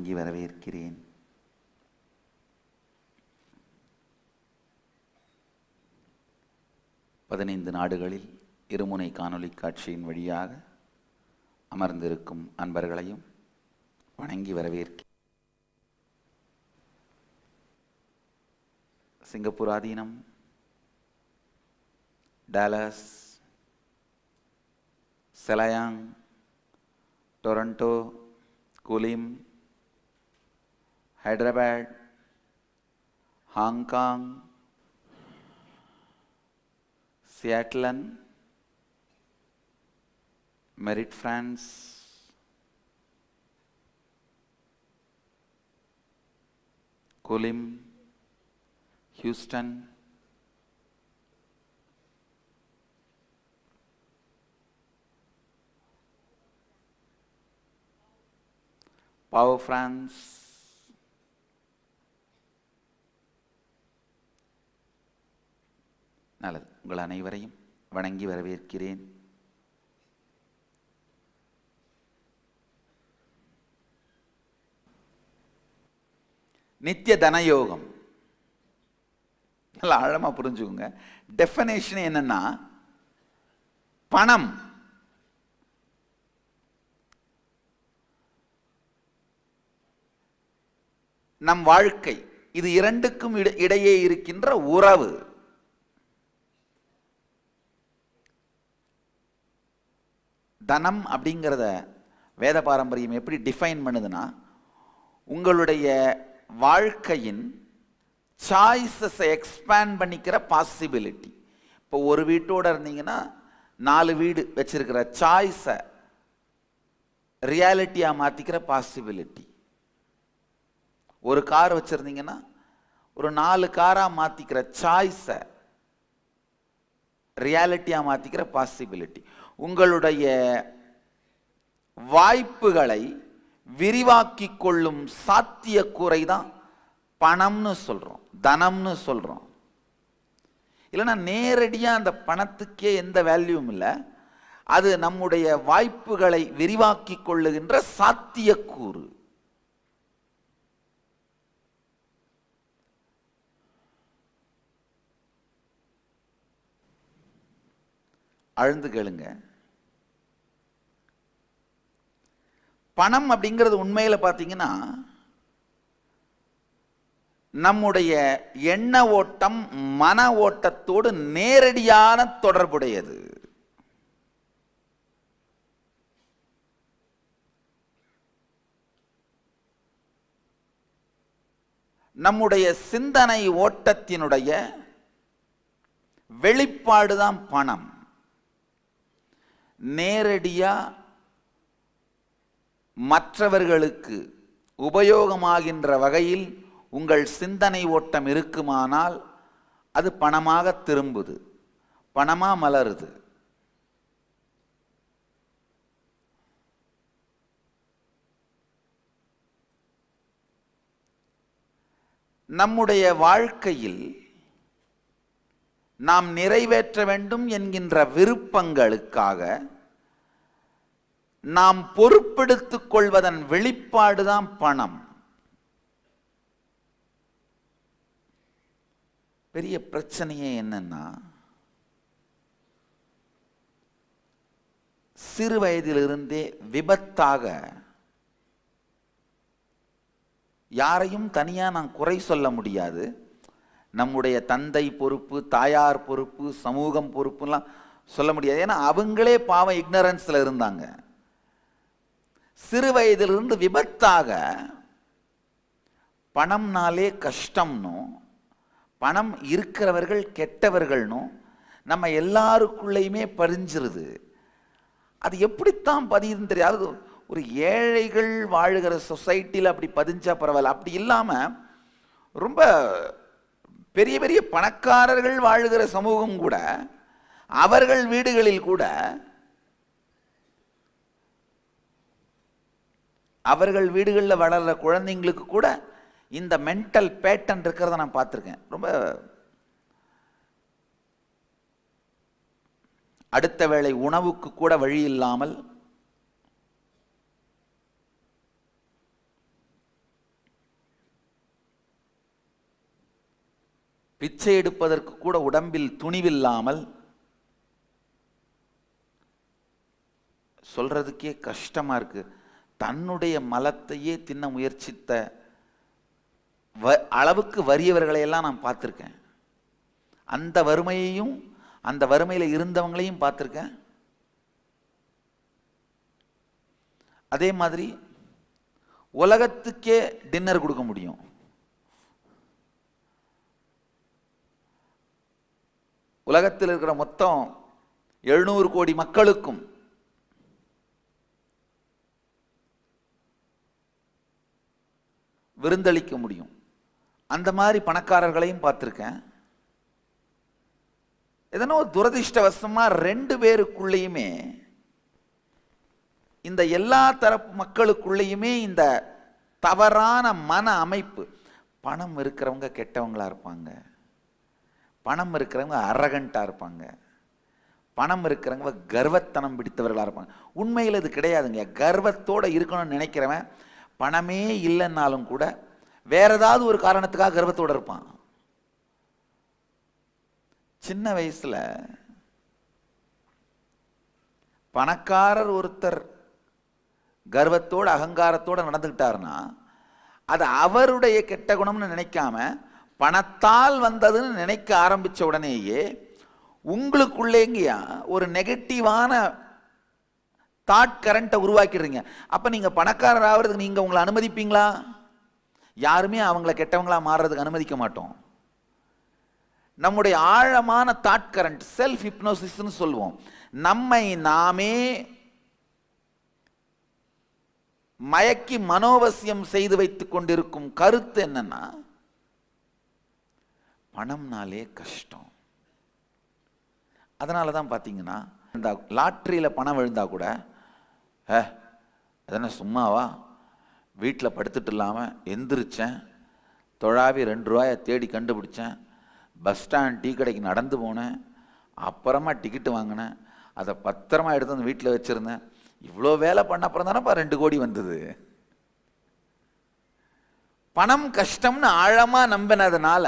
வணங்கி வரவேற்கிறேன். பதினைந்து நாடுகளில் இருமுனை காணொளி காட்சியின் வழியாக அமர்ந்திருக்கும் அன்பர்களையும் வணங்கி வரவேற்கிறேன். சிங்கப்பூர் ஆதீனம் Dallas Selayang Toronto Kulim Hyderabad Hong Kong சியாட்லன் மெரிட் பிரான்ஸ் குலிம் ஹியூஸ்டன் பாவோ பிரான்ஸ் நல்லது. உங்கள் அனைவரையும் வணங்கி வரவேற்கிறேன். நித்திய தனயோகம். நல்லா ஆழமா புரிஞ்சுக்கோங்க. டெஃபனேஷன் என்னன்னா பணம். நம் வாழ்க்கை. இது இரண்டுக்கும் இடையே இருக்கின்ற உறவு. தனம் அப்படிங்கிறத வேத பாரம்பரியம் எப்படி டிஃபைன் பண்ணுதுன்னா உங்களுடைய வாழ்க்கையின் சாய்ஸஸை எக்ஸ்பேண்ட் பண்ணிக்கிற பாசிபிலிட்டி இப்போ ஒரு வீட்டோட இருந்தீங்கன்னா நாலு வீடு வச்சிருக்கிற சாய்ஸை ரியாலிட்டியாக மாற்றிக்கிற பாசிபிலிட்டி ஒரு கார் வச்சுருந்தீங்கன்னா ஒரு நாலு காராக மாற்றிக்கிற சாய்ஸை ரியாலிட்டியாக மாற்றிக்கிற பாசிபிலிட்டி உங்களுடைய வாய்ப்புகளை விரிவாக்கி கொள்ளும் சாத்தியக்கூறை தான் பணம்னு சொல்கிறோம் தனம்னு சொல்கிறோம் இல்லைன்னா நேரடியாக அந்த பணத்துக்கே எந்த வேல்யூவும் இல்லை. அது நம்முடைய வாய்ப்புகளை விரிவாக்கி கொள்ளுகின்ற சாத்தியக்கூறு. அழுந்து கேளுங்க. பணம் அப்படிங்கிறது உண்மையில் பார்த்தீங்கன்னா நம்முடைய எண்ண ஓட்டம் மன ஓட்டத்தோடு நேரடியான தொடர்புடையது. நம்முடைய சிந்தனை ஓட்டத்தினுடைய வெளிப்பாடுதான் பணம். நேரடியாக மற்றவர்களுக்கு உபயோகமாகின்ற வகையில் உங்கள் சிந்தனை ஓட்டம் இருக்குமானால் அது பணமாக திரும்புது. பணமா மலருது. நம்முடைய வாழ்க்கையில் நாம் நிறைவேற்ற வேண்டும் என்கின்ற விருப்பங்களுக்காக நாம் பொறுப்பெடுத்துக் கொள்வதன் வெளிப்பாடுதான் பணம். பெரிய பிரச்சனையே என்னன்னா சிறு வயதிலிருந்தே விபத்தாக யாரையும் தனியா நான் குறை சொல்ல முடியாது. நம்முடைய தந்தை பொறுப்பு தாயார் பொறுப்பு சமூகம் பொறுப்புலாம் சொல்ல முடியாது. ஏன்னா அவங்களே பாவம் இக்னரன்ஸில் இருந்தாங்க. சிறு வயதிலிருந்து விபத்தாக பணம்னாலே கஷ்டம்னும் பணம் இருக்கிறவர்கள் கெட்டவர்கள்னும் நம்ம எல்லாருக்குள்ளேயுமே பறிஞ்சிருது அது எப்படித்தான் பதியுதுன்னு தெரியாது. ஒரு ஏழைகள் வாழுகிற சொசைட்டியில் அப்படி பதிஞ்சா பரவாயில்ல. அப்படி இல்லாமல் ரொம்ப பெரிய பெரிய பணக்காரர்கள் வாழுகிற சமூகம் கூட அவர்கள் வீடுகளில் கூட அவர்கள் வீடுகளில் வளர்கிற குழந்தைங்களுக்கு கூட இந்த மென்டல் பேட்டன் இருக்கிறத நான் பார்த்துருக்கேன். ரொம்ப அடுத்த வேளை உணவுக்கு கூட வழி இல்லாமல் பிச்சை எடுப்பதற்கு கூட உடம்பில் துணிவில்லாமல் சொல்றதுக்கே கஷ்டமா இருக்கு. தன்னுடைய மலத்தையே தின்ன முயற்சித்த வ- அளவுக்கு வறியவர்களையெல்லாம் நான் பார்த்துருக்கேன். அந்த வறுமையையும் அந்த வறுமையில் இருந்தவங்களையும் பார்த்துருக்கேன். அதே மாதிரி உலகத்துக்கே டின்னர் கொடுக்க முடியும். உலகத்தில் இருக்கிற மொத்தம் எழுநூறு கோடி மக்களுக்கும் விருந்தளிக்க முடியும். அந்த மாதிரி பணக்காரர்களையும் பார்த்துருக்கேன். எதனோ துரதிருஷ்டவசமாக ரெண்டு பேருக்குள்ளேயுமே இந்த எல்லா தரப்பு மக்களுக்குள்ளேயுமே இந்த தவறான மன அமைப்பு பணம் இருக்கிறவங்க கெட்டவங்களாக இருப்பாங்க. பணம் இருக்கிறவங்க அரகண்ட்டாக இருப்பாங்க. பணம் இருக்கிறவங்க கர்வத்தனம் பிடித்தவர்களாக இருப்பாங்க. உண்மையில் இது கிடையாதுங்க. கர்வத்தோடு இருக்கணும்னு நினைக்கிறவன் பணமே இல்லைன்னாலும் கூட வேற ஏதாவது ஒரு காரணத்துக்காக கர்வத்தோடு இருப்பான். சின்ன வயசுல பணக்காரர் ஒருத்தர் கர்வத்தோட அகங்காரத்தோடு நடந்துக்கிட்டாருன்னா அது அவருடைய கெட்ட குணம்னு நினைக்காம பணத்தால் வந்ததுன்னு நினைக்க ஆரம்பித்த உடனேயே உங்களுக்குள்ளேங்கயா ஒரு நெகட்டிவான தாட் கரண்ட்டை உருவாக்கிடுறீங்க. அப்போ நீங்கள் பணக்காரர் ஆகிறதுக்கு நீங்கள் உங்களை அனுமதிப்பீங்களா? யாருமே அவங்கள கெட்டவங்களாக மாறுறதுக்கு அனுமதிக்க மாட்டோம். நம்முடைய ஆழமான தாட் கரண்ட் செல்ஃப் ஹிப்னோசிஸ்னு சொல்லுவோம். நம்மை நாமே மயக்கி மனோவசியம் செய்து வைத்து கொண்டிருக்கும் கருத்து என்னன்னா பணம்னாலே கஷ்டம். அதனால தான் பார்த்தீங்கன்னா இந்த லாட்ரியில் பணம் விழுந்தா கூட ஏ அதென்ன சும்மாவா? வீட்டில் படுத்துட்டு இல்லாமல் எந்திரிச்சேன். தொழாவி ரெண்டு ரூபாயை தேடி கண்டுபிடிச்சேன். பஸ் ஸ்டாண்ட் டீ கடைக்கு நடந்து போனேன். அப்புறமா டிக்கெட்டு வாங்கினேன். அதை பத்திரமா எடுத்து வந்து வீட்டில் வச்சுருந்தேன். இவ்வளோ வேலை பண்ண அப்புறம் தானேப்பா ரெண்டு கோடி வந்தது. பணம் கஷ்டம்னு ஆழமாக நம்பினதுனால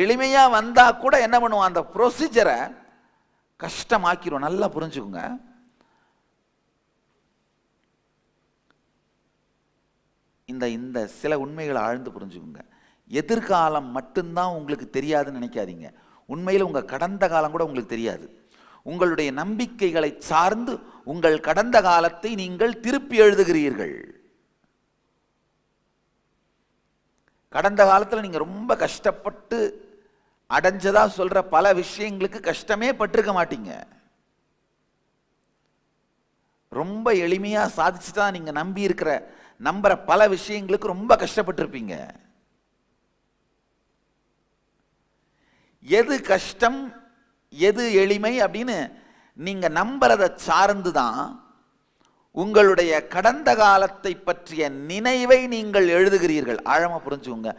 எளிமையாக வந்தால் கூட என்ன பண்ணுவோம் அந்த ப்ரொசீஜரை கஷ்டமாக்கிரும். நல்லா புரிஞ்சுக்கோங்க. இந்த இந்த சில உண்மைகளை ஆழ்ந்து புரிஞ்சுக்குங்க. எதிர்காலம் மட்டும்தான் உங்களுக்கு தெரியாதுன்னு நினைக்காதீங்க. உண்மையில் உங்கள் கடந்த காலம் கூட உங்களுக்கு தெரியாது. உங்களுடைய நம்பிக்கைகளை சார்ந்து உங்கள் கடந்த காலத்தை நீங்கள் திருப்பி எழுதுகிறீர்கள். கடந்த காலத்தில் நீங்கள் ரொம்ப கஷ்டப்பட்டு அடைஞ்சதாக சொல்கிற பல விஷயங்களுக்கு கஷ்டமே பட்டிருக்க மாட்டீங்க. ரொம்ப எளிமையாக சாதிச்சு தான் நீங்கள் நம்பி இருக்கிற நம்புற பல விஷயங்களுக்கு ரொம்ப கஷ்டப்பட்டிருப்பீங்க. எது கஷ்டம் எது எளிமை அப்படின்னு நீங்க நம்புறதை சார்ந்து தான் உங்களுடைய கடந்த காலத்தை பற்றிய நினைவை நீங்கள் எழுதுகிறீர்கள். ஆழமா புரிஞ்சுக்கோங்க.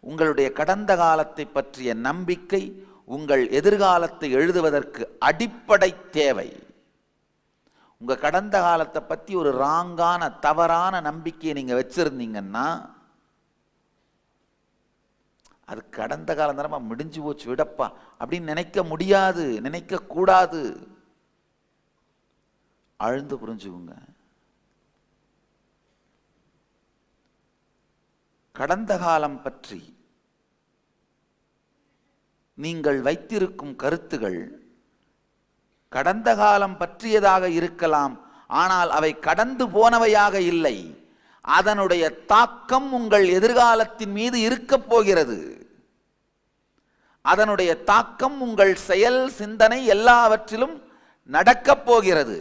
உங்களுடைய கடந்த காலத்தை பற்றிய நம்பிக்கை உங்கள் எதிர்காலத்தை எழுதுவதற்கு அடிப்படை தேவை. உங்கள் கடந்த காலத்தை பற்றி ஒரு ராங்கான தவறான நம்பிக்கையை நீங்கள் வச்சிருந்தீங்கன்னா அது கடந்த காலம் தானப்பா முடிஞ்சு போச்சு விடப்பா. அப்படின்னு நினைக்க முடியாது நினைக்க கூடாது. அழுந்து புரிஞ்சுக்குங்க. கடந்த காலம் பற்றி நீங்கள் வைத்திருக்கும் கருத்துகள் கடந்த காலம் பற்றியதாக இருக்கலாம் ஆனால் அவை கடந்து போனவையாக இல்லை. அதனுடைய தாக்கம் உங்கள் எதிர்காலத்தின் மீது இருக்கப் போகிறது. அதனுடைய தாக்கம் உங்கள் செயல் சிந்தனை எல்லாவற்றிலும் நடக்கப் போகிறது.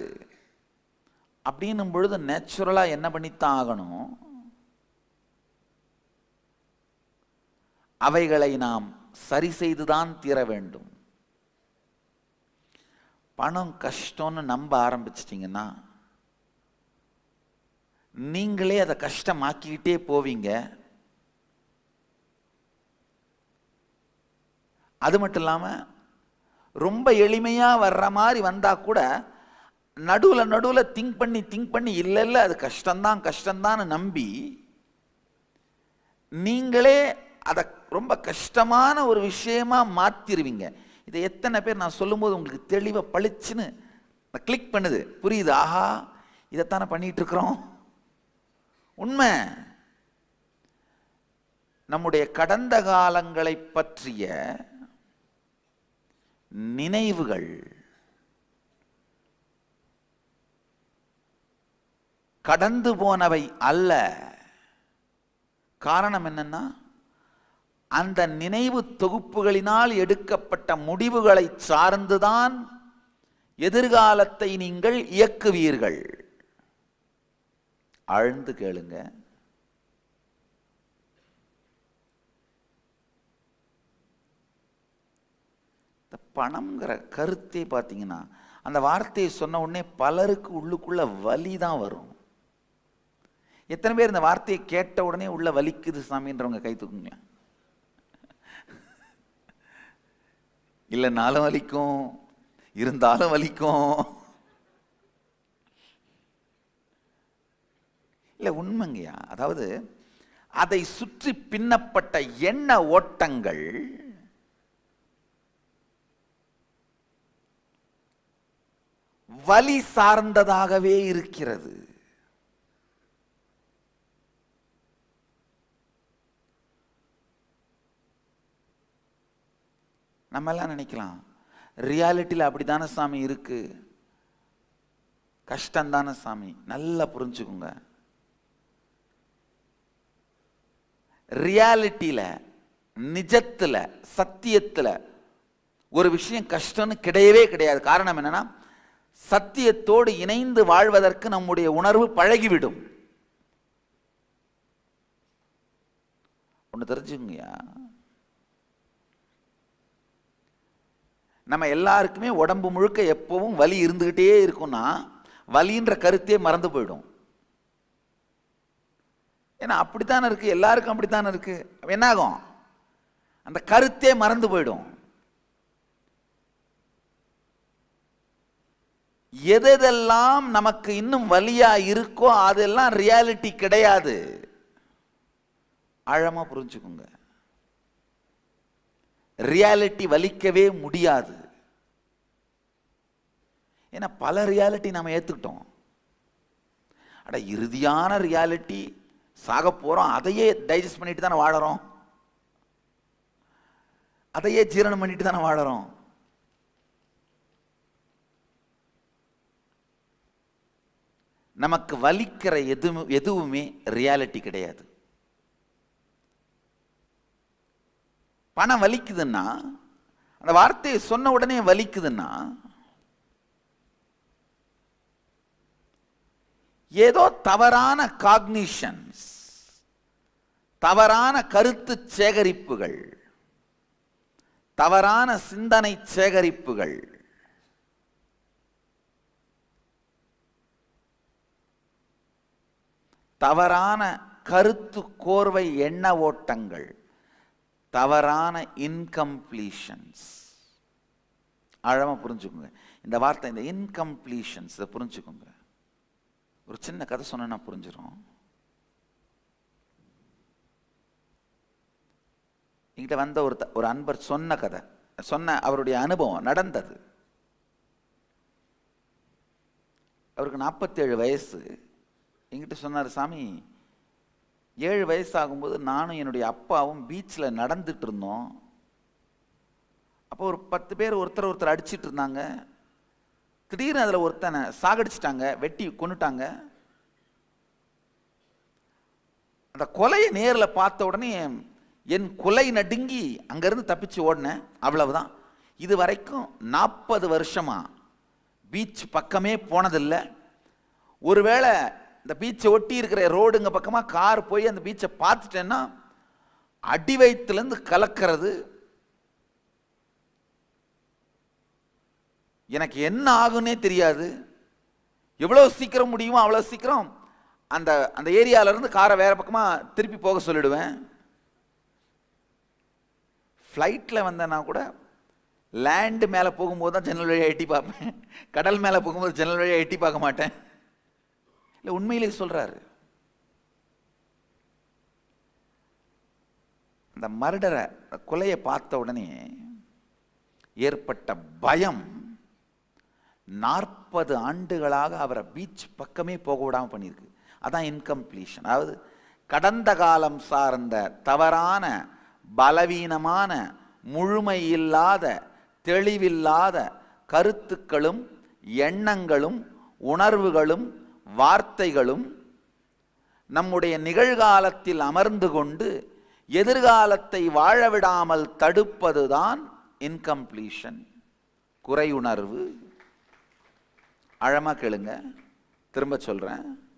அப்படின்னும் பொழுது நேச்சுரலாக என்ன பண்ணித்தான் ஆகணும்? அவைகளை நாம் சரி செய்துதான் தீர வேண்டும். பணம் கஷ்டம்னு நம்ப ஆரம்பிச்சிட்டிங்கன்னா நீங்களே அதை கஷ்டமாக்கிக்கிட்டே போவீங்க. அது மட்டும் இல்லாமல் ரொம்ப எளிமையாக வர்ற மாதிரி வந்தால் கூட நடுவில் நடுவில் திங்க் பண்ணி திங்க் பண்ணி இல்லை இல்லை அது கஷ்டம்தான் கஷ்டம்தான்னு நம்பி நீங்களே அதை ரொம்ப கஷ்டமான ஒரு விஷயமா மாற்றிடுவீங்க இதை எத்தனை பேர் நான் சொல்லும்போது உங்களுக்கு தெளிவாக பளிச்சுன்னு கிளிக் பண்ணுது. புரியுது? ஆஹா இதைத்தானே பண்ணிட்டு இருக்கிறோம் உண்மை. நம்முடைய கடந்த காலங்களை பற்றிய நினைவுகள் கடந்து போனவை அல்ல. காரணம் என்னன்னா அந்த நினைவு தொகுப்புகளினால் எடுக்கப்பட்ட முடிவுகளை சார்ந்துதான் எதிர்காலத்தை நீங்கள் இயக்குவீர்கள். ஆழ்ந்து கேளுங்க. இந்த பணம்ங்கிற கருத்தே பார்த்தீங்கன்னா அந்த வார்த்தையை சொன்ன உடனே பலருக்கு உள்ளுக்குள்ள வலி தான் வரும். எத்தனை பேர் இந்த வார்த்தையை கேட்ட உடனே உள்ள வலிக்குது சாமின்றவங்க கை தூக்குங்க இல்லைனாலும் வலிக்கும். இருந்தாலும் வலிக்கும். இல்லை உண்மைங்கய்யா. அதாவது அதை சுற்றி பின்னப்பட்ட எண்ண ஓட்டங்கள் வலி சார்ந்ததாகவே இருக்கிறது. நம்ம எல்லாம் நினைக்கலாம். ரியாலிட்டியில் அப்படித்தானே சாமி இருக்கு? கஷ்டந்தானே சாமி. நல்லா புரிஞ்சுக்குங்க. ரியாலிட்டியில் நிஜத்தில் சத்தியத்தில் ஒரு விஷயம் கஷ்டம்னு கிடையவே கிடையாது. காரணம் என்னன்னா சத்தியத்தோடு இணைந்து வாழ்வதற்கு நம்முடைய உணர்வு பழகிவிடும். ஒன்று தெரிஞ்சுங்கய்யா நம்ம எல்லாருக்குமே உடம்பு முழுக்க எப்பவும் வலி இருந்துக்கிட்டே இருக்கும்னா வலின்ற கருத்தே மறந்து போயிடும். ஏன்னா அப்படித்தானே இருக்குது எல்லாருக்கும் அப்படித்தானே இருக்குது என்னாகும்? என்ன ஆகும் அந்த கருத்தே மறந்து போயிடும். எதெல்லாம் நமக்கு இன்னும் வலியா இருக்கோ அதெல்லாம் ரியாலிட்டி கிடையாது. ஆழமாக புரிஞ்சுக்கோங்க. ரியாலிட்டி வலிக்கவே முடியாது. ஏன்னா பல ரியாலிட்டி நம்ம ஏற்றுக்கிட்டோம் அட இறுதியான ரியாலிட்டி சாக போகிறோம் அதையே டைஜஸ்ட் பண்ணிட்டு தானே வாழறோம். அதையே ஜீரணம் பண்ணிட்டு தானே வாழறோம். நமக்கு வலிக்கிற எதுவும் எதுவுமே ரியாலிட்டி கிடையாது. பணம் வலிக்குதுன்னா அந்த வார்த்தையை சொன்ன உடனே வலிக்குதுன்னா ஏதோ தவறான காக்னிஷன்ஸ் தவறான கருத்து சேகரிப்புகள் தவறான சிந்தனை சேகரிப்புகள் தவறான கருத்து கோர்வை எண்ண ஓட்டங்கள் தவறான இன்கம்ப்ளீஷன்ஸ் ஆழமாக புரிஞ்சுக்கோங்க. இந்த வார்த்தை இந்த இன்கம்ப்ளீஷன்ஸ் இதை புரிஞ்சுக்கோங்க. ஒரு சின்ன கதை சொன்னா புரிஞ்சிடும் என்கிட்ட வந்த ஒரு த- ஒரு அன்பர் சொன்ன கதை. சொன்ன அவருடைய அனுபவம் நடந்தது. அவருக்கு நாற்பத்தேழு வயசு. என்கிட்ட சொன்னார் சாமி ஏழு வயசு ஆகும்போது நானும் என்னுடைய அப்பாவும் பீச்சில் நடந்துட்டு இருந்தோம் அப்போ ஒரு பத்து பேர் ஒருத்தர் ஒருத்தர் அடிச்சிட்டு இருந்தாங்க. திடீர்னு அதில் ஒருத்தனை சாகடிச்சிட்டாங்க வெட்டி கொன்னுட்டாங்க. அந்த கொலையை நேரில் பார்த்த உடனே என் கொலை நடுங்கி அங்கேருந்து தப்பிச்சு ஓடினேன். அவ்வளவுதான். இது வரைக்கும் நாற்பது வருஷமாக பீச் பக்கமே போனதில்லை. ஒருவேளை இந்த பீச்சை ஒட்டி இருக்கிற ரோடுங்க பக்கமாக கார் போய் அந்த பீச்சை பார்த்துட்டேன்னா அடி வயிற்றுலேருந்து கலக்கிறது. எனக்கு என்ன ஆகுன்னே தெரியாது. எவ்வளோ சீக்கிரம் முடியுமோ அவ்வளோ சீக்கிரம் அந்த அந்த ஏரியாவிலேருந்து காரை வேறு பக்கமாக திருப்பி போக சொல்லிடுவேன். ஃப்ளைட்டில் வந்தேன்னா கூட லேண்டு மேலே போகும்போது தான் ஜன்னல் வழியாக எட்டி பார்ப்பேன். கடல் மேலே போகும்போது ஜன்னல் வழியாக எட்டி பார்க்க மாட்டேன். இல்லை உண்மையிலே சொல்கிறாரு அந்த மர்டரை கொலையை பார்த்த உடனே ஏற்பட்ட பயம் நாற்பது ஆண்டுகளாக அவரை பீச் பக்கமே போக விடாமல் பண்ணியிருக்கு. அதான் இன்கம்ப்ளீஷன் அதாவது கடந்த காலம் சார்ந்த தவறான பலவீனமான முழுமை இல்லாத தெளிவில்லாத கருத்துக்களும் எண்ணங்களும் உணர்வுகளும் வார்த்தைகளும் நம்முடைய நிகழ்காலத்தில் அமர்ந்து கொண்டு எதிர்காலத்தை வாழவிடாமல் தடுப்பதுதான் இன்கம்ப்ளீஷன் குறையுணர்வு. அழமாக கேளுங்க. திரும்ப சொல்கிறேன்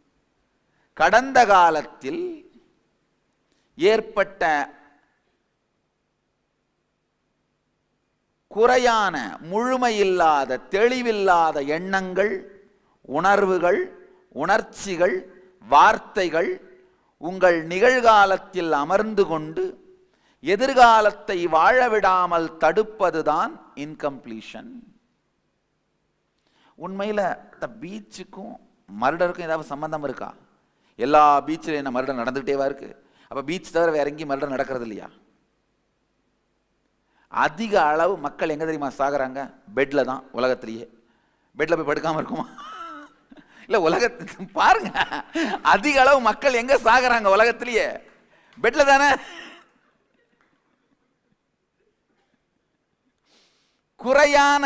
கடந்த காலத்தில் ஏற்பட்ட குறையான முழுமையில்லாத தெளிவில்லாத எண்ணங்கள் உணர்வுகள் உணர்ச்சிகள் வார்த்தைகள் உங்கள் நிகழ்காலத்தில் அமர்ந்து கொண்டு எதிர்காலத்தை வாழவிடாமல் தடுப்பதுதான் இன்கம்ப்ளீஷன் உண்மையில் இந்த பீச்சுக்கும் மருடருக்கும் ஏதாவது சம்மந்தம் இருக்கா? எல்லா பீச்சில் என்ன மருடம் நடந்துகிட்டேவா இருக்கு? அப்போ பீச் தவிர வேற எங்கேயும் மருடம் நடக்கிறது இல்லையா? அதிக அளவு மக்கள் எங்கே தெரியுமா சாகுறாங்க? பெட்டில் தான் உலகத்திலேயே. பெட்டில் போய் படுக்காமல் இருக்குமா? இல்ல உலகத்து பாருங்க. அதிக அளவு மக்கள் எங்க சாகிறாங்க உலகத்திலேயே? பெட்ல தானே? குறையான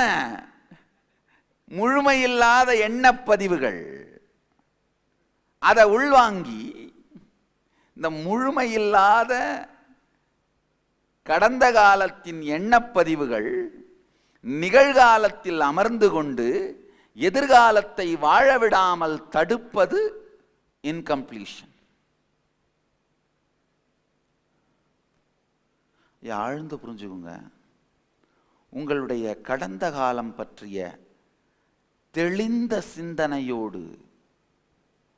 முழுமையில்லாத எண்ணப்பதிவுகள் அதை உள்வாங்கி இந்த முழுமையில்லாத கடந்த காலத்தின் எண்ணப்பதிவுகள் நிகழ்காலத்தில் அமர்ந்து கொண்டு எதிர்காலத்தை வாழவிடாமல் தடுப்பது இன்கம்ப்ளீஷன் ஆழ்ந்து புரிஞ்சுக்குங்க. உங்களுடைய கடந்த காலம் பற்றிய தெளிந்த சிந்தனையோடு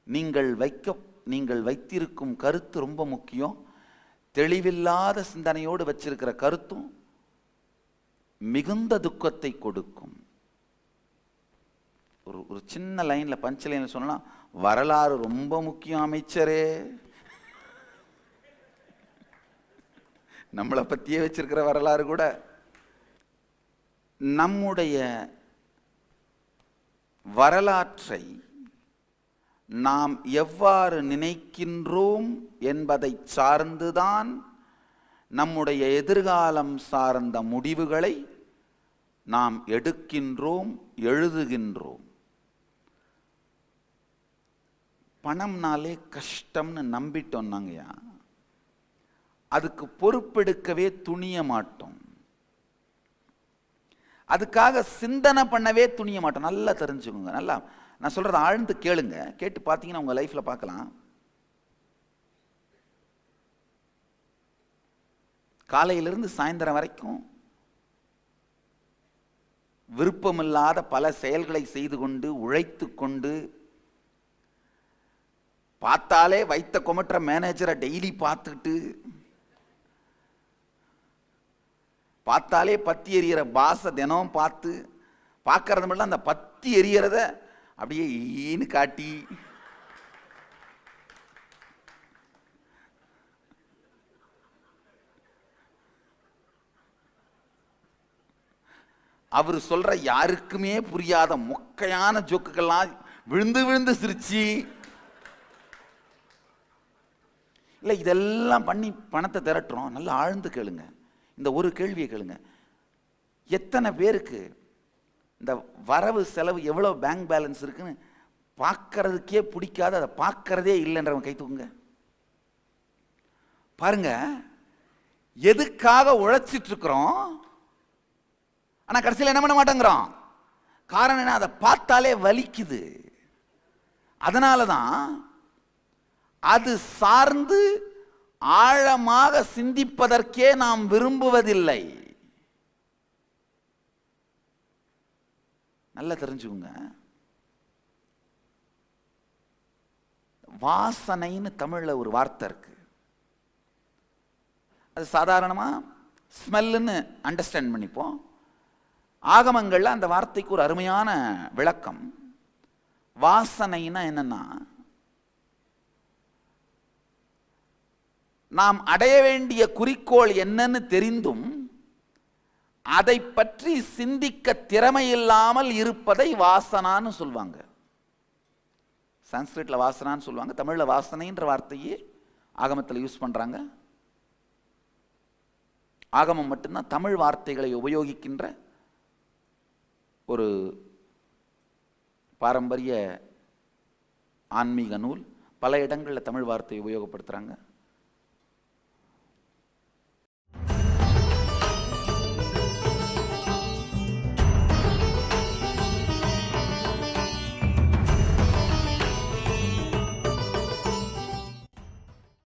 நீங்கள் வைக்க நீங்கள் வைத்திருக்கும் கருத்து ரொம்ப முக்கியம். தெளிவில்லாத சிந்தனையோடு வச்சிருக்கிற கருத்தும் மிகுந்த துக்கத்தை கொடுக்கும். ஒரு ஒரு சின்ன லைனில் பஞ்ச லைனில் சொன்னா வரலாறு ரொம்ப முக்கியம் அமைச்சரே. நம்மளை பற்றியே வச்சிருக்கிற வரலாறு கூட. நம்முடைய வரலாற்றை நாம் எவ்வாறு நினைக்கின்றோம் என்பதை சார்ந்துதான் நம்முடைய எதிர்காலம் சார்ந்த முடிவுகளை நாம் எடுக்கின்றோம் எழுதுகின்றோம். பணம்னாலே கஷ்டம்னு நம்பிட்டோம் அதுக்கு பொறுப்பெடுக்கவே துணிய மாட்டோம் அதுக்காக சிந்தனை பண்ணவே துணிய மாட்டோம் நல்லா தெரிஞ்சுக்கோங்க. நல்லா நான் சொல்கிறத ஆழ்ந்து கேளுங்க. கேட்டு பார்த்தீங்கன்னா உங்கள் லைஃப்பில் பார்க்கலாம். காலையிலிருந்து சாயந்தரம் வரைக்கும் விருப்பமில்லாத பல செயல்களை செய்து கொண்டு உழைத்து கொண்டு பார்த்தாலே வைத்த கொமட்டுற மேனேஜரை டெய்லி பார்த்துக்கிட்டு பார்த்தாலே பத்தி எறிகிற பாசை தினம் பார்த்து பார்க்கறது மட்டும் அந்த பத்தி எரியறத அப்படியே ஈன்னு காட்டி. அவர் சொல்ற யாருக்குமே புரியாத மொக்கையான ஜோக்குகள்லாம் விழுந்து விழுந்து சிரிச்சு இல்லை இதெல்லாம் பண்ணி பணத்தை திரட்டுறோம். நல்லா ஆழ்ந்து கேளுங்க. இந்த ஒரு கேள்வியை கேளுங்க. எத்தனை பேருக்கு இந்த வரவு செலவு எவ்வளோ பேங்க் பேலன்ஸ் இருக்குன்னு பார்க்கறதுக்கே பிடிக்காத அதை பார்க்கறதே இல்லைன்றவன் கை தூக்குங்க. பாருங்க எதுக்காக உழைச்சிட்டு இருக்கிறோம் ஆனால் கடைசியில் என்ன பண்ண மாட்டேங்கிறோம்? காரணம் என்ன? அதை பார்த்தாலே வலிக்குது. அதனால தான் அது சார்ந்து ஆழமாக சிந்திப்பதற்கே நாம் விரும்புவதில்லை. நல்லா தெரிஞ்சுக்குங்க. வாசனைன்னு தமிழில் ஒரு வார்த்தை இருக்கு. அது சாதாரணமாக ஸ்மெல்லுன்னு அண்டர்ஸ்டாண்ட் பண்ணிப்போம். ஆகமங்களில் அந்த வார்த்தைக்கு ஒரு அருமையான விளக்கம். வாசனைனா என்னன்னா நாம் அடைய வேண்டிய குறிக்கோள் என்னன்னு தெரிந்தும் அதை பற்றி சிந்திக்க திறமை இல்லாமல் இருப்பதை வாசனான்னு சொல்லுவாங்க சான்ஸ்கிரிட்ல வாசனான்னு சொல்லுவாங்க தமிழில் வாசனைன்ற வார்த்தையே ஆகமத்தில் யூஸ் பண்ணுறாங்க ஆகமம் மட்டும்தான் தமிழ் வார்த்தைகளை உபயோகிக்கின்ற ஒரு பாரம்பரிய ஆன்மீக நூல். பல இடங்களில் தமிழ் வார்த்தையை உபயோகப்படுத்துகிறாங்க